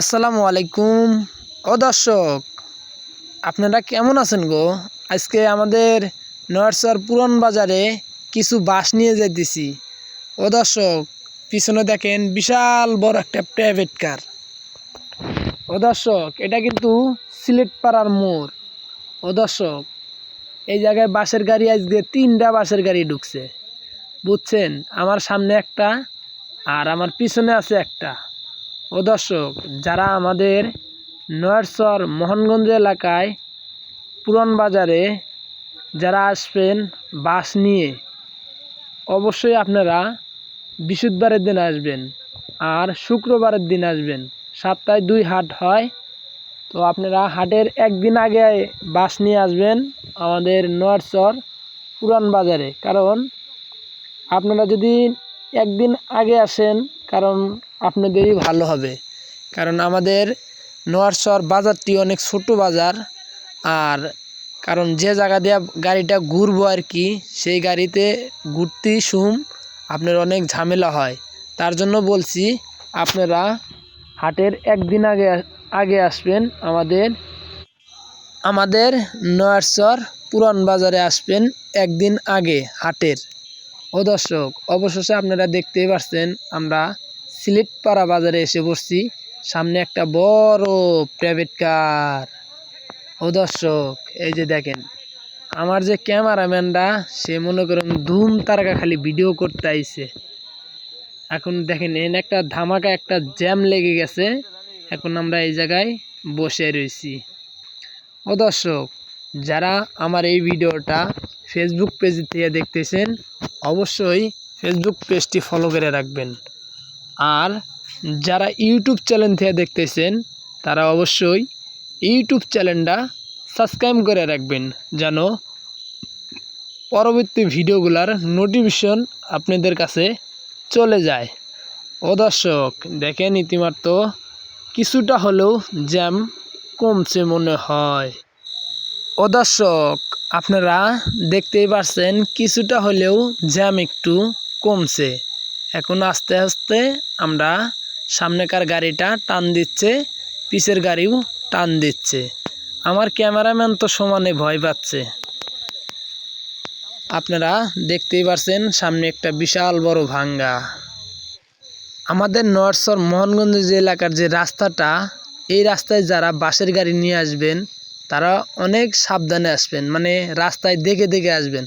আসসালামু আলাইকুম। ও দর্শক, আপনারা কেমন আছেন গো? আজকে আমাদের নয়ারসর পুরন বাজারে কিছু বাস নিয়ে যাইতেছি। ও দর্শক, পিছনে দেখেন বিশাল বড় একটা প্রাইভেট কার ও দর্শক, এটা কিন্তু সিলেট পাড়ার মোড়। ও দর্শক, এই জায়গায় বাসের গাড়ি আজকে তিনটা বাসের গাড়ি ঢুকছে। বুঝছেন, আমার সামনে একটা আর আমার পিছনে আছে একটা। ও দর্শক, যারা আমাদের নয়ারসর মোহনগঞ্জ এলাকায় পুরন বাজারে যারা আসবেন বাস নিয়ে, অবশ্যই আপনারা বৃহস্পতিবারের দিন আসবেন আর শুক্রবারের দিন আসবেন। সপ্তাহে দুই হাট হয়, তো আপনারা হাটের একদিন আগে বাস নিয়ে আসবেন আমাদের নয়ারসর পুরান বাজারে। কারণ আপনারা যদি একদিন আগে আসেন, কারণ আপনাদেরই ভালো হবে। কারণ আমাদের নোয়ারসর বাজারটি অনেক ছোট বাজার, আর কারণ যে জায়গা দিয়ে গাড়িটা ঘুরবো আর কি, সেই গাড়িতে ঘুরতেই সুম, আপনার অনেক ঝামেলা হয়। তার জন্য বলছি, আপনারা হাটের একদিন আগে আগে আসবেন আমাদের আমাদের নয়ারসর পুরান বাজারে আসবেন একদিন আগে হাটের। ও দর্শক, অবশেষে আপনারা দেখতেই পাচ্ছেন আমরা সিলেটপাড়া বাজারে এসে পড়ছি। সামনে একটা বড় প্রাইভেট কার ও দর্শক, এই যে দেখেন, আমার যে ক্যামেরাম্যানটা সে মনে করেন ধুম তারকা খালি ভিডিও করতে আইছে। এখন দেখেন এন একটা ধামাকা, একটা জ্যাম লেগে গেছে। এখন আমরা এই জায়গায় বসে রয়েছি ও দর্শক যারা আমার এই ভিডিওটা ফেসবুক পেজ থেকে দেখতেছেন, অবশ্যই ফেসবুক পেজটি ফলো করে রাখবেন। আর যারা ইউটিউব চ্যানেল থেকে দেখতেছেন, তারা অবশ্যই ইউটিউব চ্যানেলটা সাবস্ক্রাইব করে রাখবেন, যেন পরবর্তী ভিডিওগুলার নোটিফিকেশন আপনাদের কাছে চলে যায়। ও দর্শক, দেখেন ইতিমাত্র কিছুটা হলেও জ্যাম কমছে মনে হয়। ও দর্শক, আপনারা দেখতেই পারছেন কিছুটা হলেও জ্যাম একটু কমছে। এখন আস্তে আস্তে আমরা সামনেকার গাড়িটা টান দিচ্ছে, পিছের গাড়িও টান দিচ্ছে। আমার ক্যামেরাম্যান তো সমানে ভয় পাচ্ছে। আপনারা দেখতেই পারছেন সামনে একটা বিশাল বড় ভাঙ্গা। আমাদের নর্সর মোহনগঞ্জ যে এলাকার যে রাস্তাটা, এই রাস্তায় যারা বাসের গাড়ি নিয়ে আসবেন তারা অনেক সাবধানে আসবেন মানে রাস্তায় দেখে দেখে আসবেন।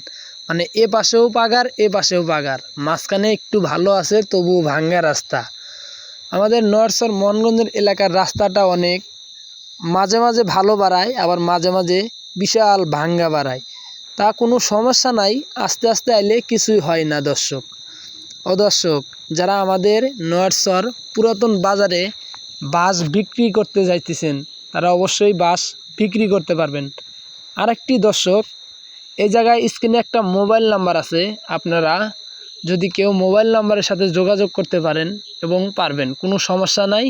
মানে এ পাশেও পাগার, এ পাশেও পাগার। মাঝখানে একটু ভালো আছে, তবুও ভাঙ্গা রাস্তা। আমাদের নর্সর মোহনগঞ্জের এলাকার রাস্তাটা অনেক। মাঝে মাঝে ভালো বাড়ায়, আবার মাঝে মাঝে বিশাল ভাঙ্গা বাড়ায়। তা কোনো সমস্যা নাই, আস্তে আস্তে আইলে কিছুই হয় না দর্শক। ও দর্শক, যারা আমাদের নয়ারসর পুরাতন বাজারে বাস বিক্রি করতে যাইতেছেন, তারা অবশ্যই বাস বিক্রি করতে পারবেন। আরেকটি দর্শক, এই জায়গায় স্ক্রিনে একটা মোবাইল নাম্বার আছে। আপনারা যদি কেউ মোবাইল নাম্বারের সাথে যোগাযোগ করতে পারেন এবং পারবেন, কোনো সমস্যা নাই।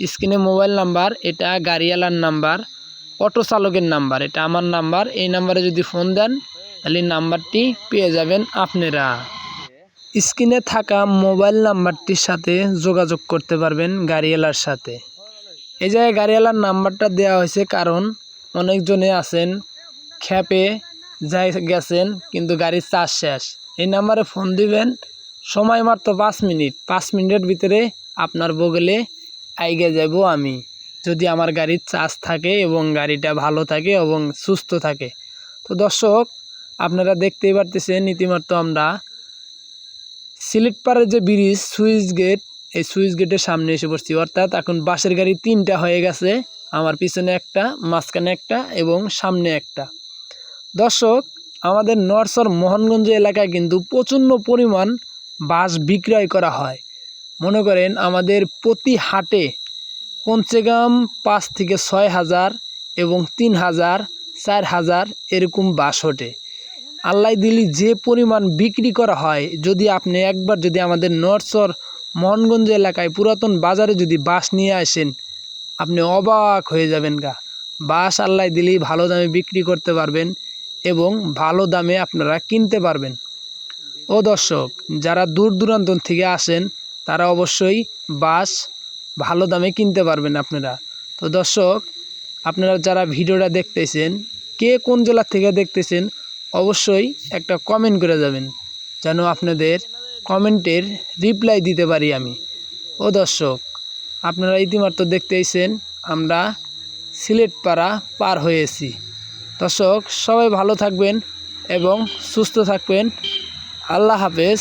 স্ক্রিনে মোবাইল নাম্বার এটা গাড়িওয়ালার নাম্বার অটো চালকের নাম্বার এটা আমার নাম্বার এই নাম্বারে যদি ফোন দেন, তাহলে নাম্বারটি পেয়ে যাবেন আপনারা। স্ক্রিনে থাকা মোবাইল নাম্বারটির সাথে যোগাযোগ করতে পারবেন গাড়িওয়ালার সাথে। এই জায়গায় গাড়িওয়ালার নাম্বারটা দেওয়া হয়েছে কারণ অনেকজনে আছেন, খ্যাপে যাই গেছেন, কিন্তু গাড়ির চার্জ শেষ। এই নাম্বারে ফোন দিবেন, সময় মাত্র পাঁচ মিনিট। পাঁচ মিনিটের ভিতরে আপনার বগলে আইগে যাব আমি। যদি আমার গাড়ির চার্জ থাকে এবং গাড়িটা ভালো থাকে এবং সুস্থ থাকে। তো দর্শক, আপনারা দেখতেই পারতেছেন ইতিমাত্র আমরা সিলেটপাড়ের যে ব্রিজ, সুইচ গেট এই সুইচ গেটের সামনে এসে পড়ছি। অর্থাৎ এখন বাসের গাড়ি তিনটা হয়ে গেছে, আমার পিছনে একটা, মাঝখানে একটা এবং সামনে একটা। দর্শক, আমাদের নরসর মোহনগঞ্জ এলাকায় কিন্তু প্রচণ্ড পরিমাণ বাস বিক্রয় করা হয়। মনে করেন আমাদের প্রতি হাটে কম পাঁচ থেকে ছয় হাজার এবং তিন হাজার, চার হাজার এরকম বাস ওঠে। আল্লাহ দিলি যে পরিমাণ বিক্রি করা হয়, যদি আপনি একবার যদি আমাদের নরসর মোহনগঞ্জ এলাকায় পুরাতন বাজারে যদি বাস নিয়ে আসেন, আপনি অবাক হয়ে যাবেন গা। বাস আল্লাহ দিলেই ভালো দামে বিক্রি করতে পারবেন এবং ভালো দামে আপনারা কিনতে পারবেন। ও দর্শক, যারা দূর দূরান্ত থেকে আসেন, তারা অবশ্যই বাস ভালো দামে কিনতে পারবেন আপনারা। তো দর্শক, আপনারা যারা ভিডিওটা দেখতেছেন, কে কোন জেলা থেকে দেখতেছেন, অবশ্যই একটা কমেন্ট করে যাবেন, যেন আপনাদের কমেন্টের রিপ্লাই দিতে পারি আমি। ও দর্শক, আপনারা ইতিমাত্র দেখতেইছেন, আমরা সিলেট পাড়া পার হয়েছি। দর্শক, সবাই ভালো থাকবেন এবং সুস্থ থাকবেন। আল্লাহ হাফেজ।